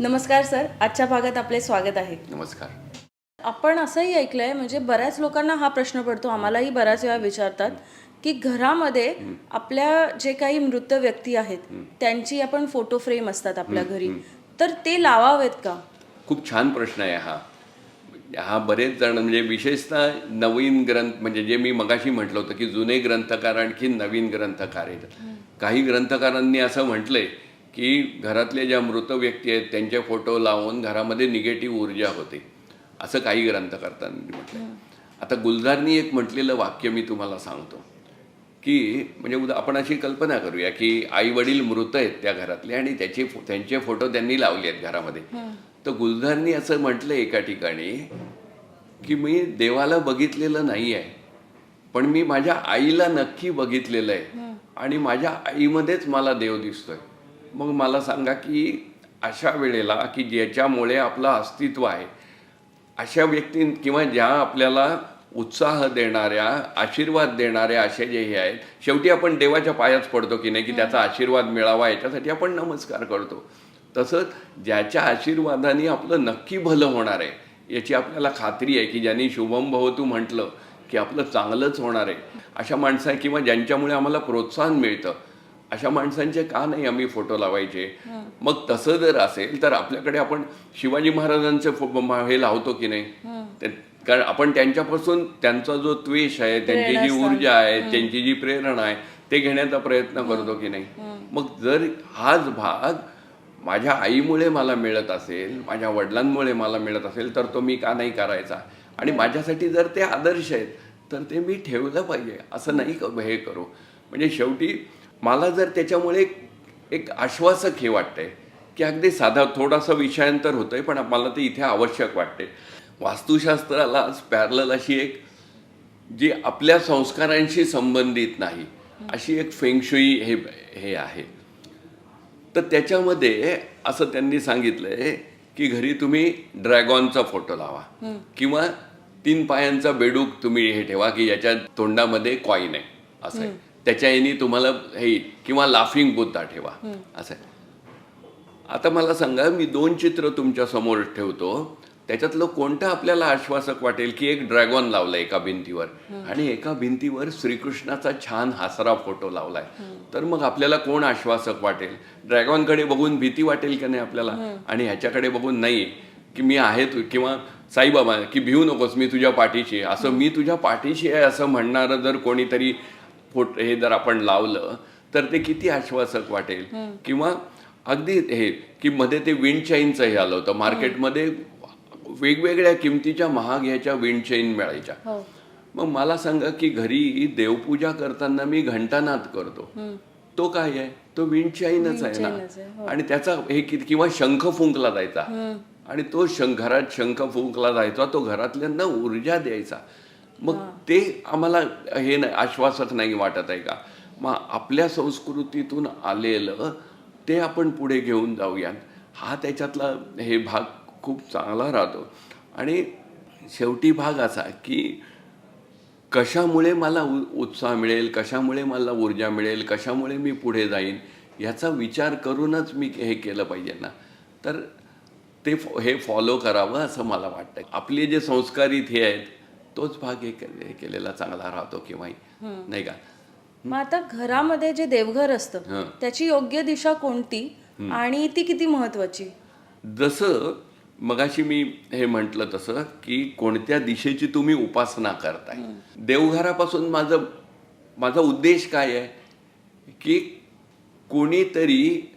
नमस्कार सर. आजच्या भागात आपले स्वागत आहे. नमस्कार. आपण असंही ऐकलंय म्हणजे बऱ्याच लोकांना हा प्रश्न पडतो आम्हालाही बऱ्याच वेळा विचारतात की घरामध्ये आपल्या जे काही मृत व्यक्ती आहेत त्यांची आपण फोटो फ्रेम असतात आपल्या घरी. तर ते लावावेत का? खूप छान प्रश्न आहे हा. हा बरेच जण म्हणजे विशेषतः नवीन ग्रंथ म्हणजे जे मी मगाशी म्हटलं होतं की जुने ग्रंथकार आणखी नवीन ग्रंथकार आहेत. काही ग्रंथकारांनी असं म्हटलंय की घरातले ज्या मृत व्यक्ती आहेत त्यांचे फोटो लावून घरामध्ये निगेटिव्ह ऊर्जा होते. असं काही ग्रंथकर्त्यांनी म्हटलंय. आता गुलजारनी एक म्हटलेलं वाक्य मी तुम्हाला सांगतो की म्हणजे उदा आपण अशी कल्पना करूया की आई वडील मृत आहेत त्या घरातले आणि त्याचे त्यांचे फोटो त्यांनी लावले आहेत घरामध्ये. तर गुलजारनी असं म्हटलं एका ठिकाणी की मी देवाला बघितलेलं नाही आहे पण मी माझ्या आईला नक्की बघितलेलं आहे. आणि माझ्या आईमध्येच मला देव दिसतोय. मग मला सांगा की अशा वेळेला की ज्याच्यामुळे आपलं अस्तित्व आहे अशा व्यक्ती किंवा ज्या आपल्याला उत्साह देणाऱ्या आशीर्वाद देणाऱ्या असे जे हे आहेत शेवटी आपण देवाच्या पायाच पडतो की नाही की त्याचा आशीर्वाद मिळावा याच्यासाठी आपण नमस्कार करतो. तसंच ज्याच्या आशीर्वादाने आपलं नक्की भलं होणार आहे याची आपल्याला खात्री आहे की ज्यांनी शुभम भवतू म्हटलं की आपलं चांगलंच होणार आहे. अशा माणसा किंवा ज्यांच्यामुळे आम्हाला प्रोत्साहन मिळतं अशा माणसांचे का नाही आम्ही फोटो लावायचे? मग तसं जर असेल तर आपल्याकडे आपण शिवाजी महाराजांचे हे लावतो की नाही? कारण आपण त्यांच्यापासून त्यांचा जो द्वेष आहे त्यांची जी ऊर्जा आहे त्यांची जी प्रेरणा आहे ते घेण्याचा प्रयत्न करतो की नाही? मग जर हाच भाग माझ्या आईमुळे मला मिळत असेल माझ्या वडिलांमुळे मला मिळत असेल तर तो मी का नाही करायचा? आणि माझ्यासाठी जर ते आदर्श आहेत तर ते मी ठेवलं पाहिजे. असं नाही हे करू. म्हणजे शेवटी मला जर त्याच्यामुळे एक एक आश्वासक हे वाटतंय की अगदी साधा थोडासा विषयांतर होतंय पण मला ते इथे आवश्यक वाटते वास्तुशास्त्राला पॅरल अशी एक जी आपल्या संस्कारांशी संबंधित नाही अशी एक फेंगशुई हे हे आहे. तर त्याच्यामध्ये असं त्यांनी सांगितलंय की घरी तुम्ही ड्रॅगॉनचा फोटो लावा किंवा तीन पायांचा बेडूक तुम्ही हे ठेवा की याच्या तोंडामध्ये कॉईन आहे असं आहे. त्याच्या याने तुम्हाला हे. किंवा लाफिंग बुद्धा ठेवा. असं. आता मला सांगा मी दोन चित्र तुमच्यासमोर ठेवतो. त्याच्यातलं कोणतं आपल्याला आश्वासक वाटेल की एक ड्रॅगॉन लावलाय एका भिंतीवर? आणि एका भिंतीवर श्रीकृष्णाचा छान हासरा फोटो लावलाय. तर मग आपल्याला कोण आश्वासक वाटेल? ड्रॅगॉनकडे बघून भीती वाटेल का नाही आपल्याला? आणि ह्याच्याकडे बघून नाही की मी आहे तू किंवा साईबाबा की भिवू नकोस मी तुझ्या पाठीशी असं मी तुझ्या पाठीशी आहे असं म्हणणारं जर कोणीतरी फोट हे जर आपण लावलं तर ते किती आश्वासक वाटेल? किंवा अगदी हे की मध्ये ते विंड चाईनचं हे आलं होतं. मार्केटमध्ये वेगवेगळ्या किमतीच्या महाग ह्याच्या विंड चेन मिळायच्या. हो. मग मला सांगा की घरी देवपूजा करताना मी घंटानाद करतो. तो काय आहे? तो विंड चाईनच आहे ना. आणि त्याचा हे किंवा शंख फुंकला जायचा. आणि तो शंख घरात शंख फुंकला जायचा तो घरातल्यांना ऊर्जा द्यायचा. मग ते आम्हाला हे नाही आश्वासक नाही वाटत आहे का? मग आपल्या संस्कृतीतून आलेलं ते आपण पुढे घेऊन जाऊयात. हा त्याच्यातला हे भाग खूप चांगला राहतो. आणि शेवटी भाग असा की कशामुळे मला उ- उत्साह मिळेल कशामुळे मला ऊर्जा मिळेल कशामुळे मी पुढे जाईन याचा विचार करूनच मी हे केलं पाहिजे ना. तर ते फ- हे फॉलो करावं असं मला वाटतं आपले जे संस्कारित हे आहेत तोच भाग हे के- केलेला चांगला राहतो किंवा नाही का? मग आता घरामध्ये जे देवघर असतं हं. त्याची योग्य दिशा कोणती आणि ती किती महत्वाची जसं मगाशी मी हे म्हटलं तसं की कोणत्या दिशेची तुम्ही उपासना करताय. देवघरापासून माझं माझा उद्देश काय आहे? की कोणीतरी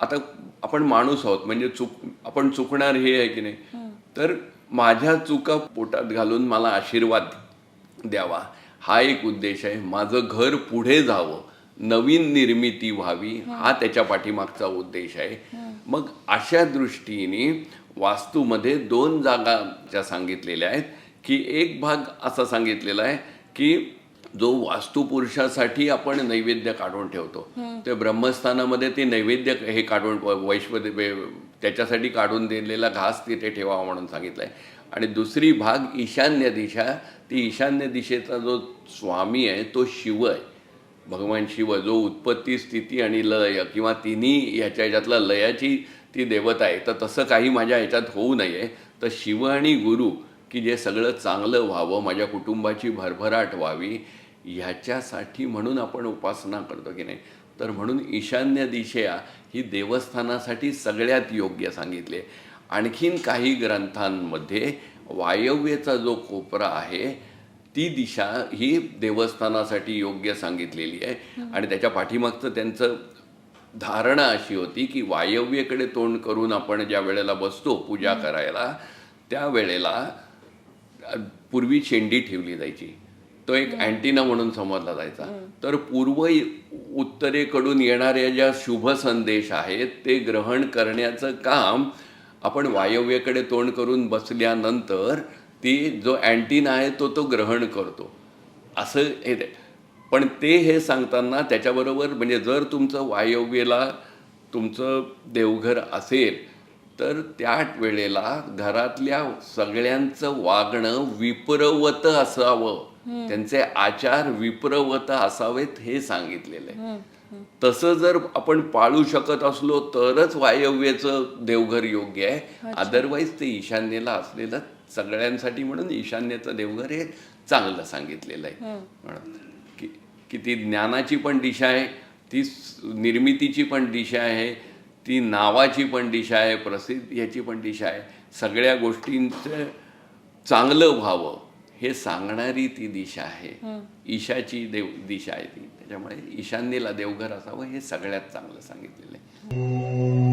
आता आपण माणूस आहोत म्हणजे चुक आपण चुकणार हे आहे की नाही? तर माझ्या चुका पोटात घालून मला आशीर्वाद द्यावा. हा एक उद्देश आहे. माझं घर पुढे जावं. नवीन निर्मिती व्हावी. हा. त्याच्या पाठीमागचा उद्देश आहे. मग अशा दृष्टीने वास्तूमध्ये दोन जागा ज्या सांगितलेल्या आहेत की एक भाग असा सांगितलेला आहे की जो वास्तुपुरुषासाठी आपण नैवेद्य काढून ठेवतो. ते ब्रह्मस्थानामध्ये ते नैवेद्य हे काढून वैश्व त्याच्यासाठी काढून दिलेला घास तिथे ठेवावा म्हणून सांगितलंय. आणि दुसरी भाग ईशान्य दिशा ती ईशान्य दिशेचा जो स्वामी आहे तो शिव आहे. भगवान शिव जो उत्पत्ती स्थिती आणि लय किंवा तिन्ही ह्याच्या ह्याच्यातला लयाची ती देवता आहे. तर तसं काही माझ्या ह्याच्यात होऊ नये. तर शिव आणि गुरु की जे सगळं चांगलं व्हावं माझ्या कुटुंबाची भरभराट व्हावी ह्याच्यासाठी म्हणून आपण उपासना करतो की नाही? तर म्हणून ईशान्य दिशा ही देवस्थानासाठी सगळ्यात योग्य सांगितले. आणखीन काही ग्रंथांमध्ये वायव्येचा जो कोपरा आहे ती दिशा ही देवस्थानासाठी योग्य सांगितलेली आहे. आणि त्याच्या पाठीमागचं त्यांचं धारणा अशी होती की वायव्येकडे तोंड करून आपण ज्या वेळेला बसतो पूजा करायला त्या वेळेला अ, पूर्वी शेंडी ठेवली जायची. तो एक अँटिना म्हणून समजला जायचा. तर पूर्व उत्तरेकडून येणाऱ्या ज्या शुभ संदेश आहेत ते ग्रहण करण्याचं काम आपण वायव्येकडे तोंड करून बसल्यानंतर ती जो अँटिना आहे तो तो ग्रहण करतो. असं हे पण ते हे सांगताना त्याच्याबरोबर म्हणजे जर तुमचं वायव्येला तुमचं देवघर असेल तर त्या वेळेला घरातल्या सगळ्यांचं वागणं विप्रवत असावं. त्यांचे आचार विप्रवत असावेत हे सांगितलेलं आहे. तसं जर आपण पाळू शकत असलो तरच वायव्येचं देवघर योग्य आहे. अदरवाईज ते ईशान्येला असलेलं सगळ्यांसाठी म्हणून ईशान्येचं देवघर हे चांगलं सांगितलेलं आहे. म्हणून की की ती ज्ञानाची पण दिशा आहे ती निर्मितीची पण दिशा आहे. ती नावाची पण दिशा आहे प्रसिद्ध याची पण दिशा आहे. सगळ्या गोष्टींचं चांगलं व्हावं हे सांगणारी ती दिशा आहे. ईशाची देव दिशा आहे ती. त्याच्यामुळे ईशान्येला देवघर असावं हे सगळ्यात चांगलं सांगितलेलं आहे.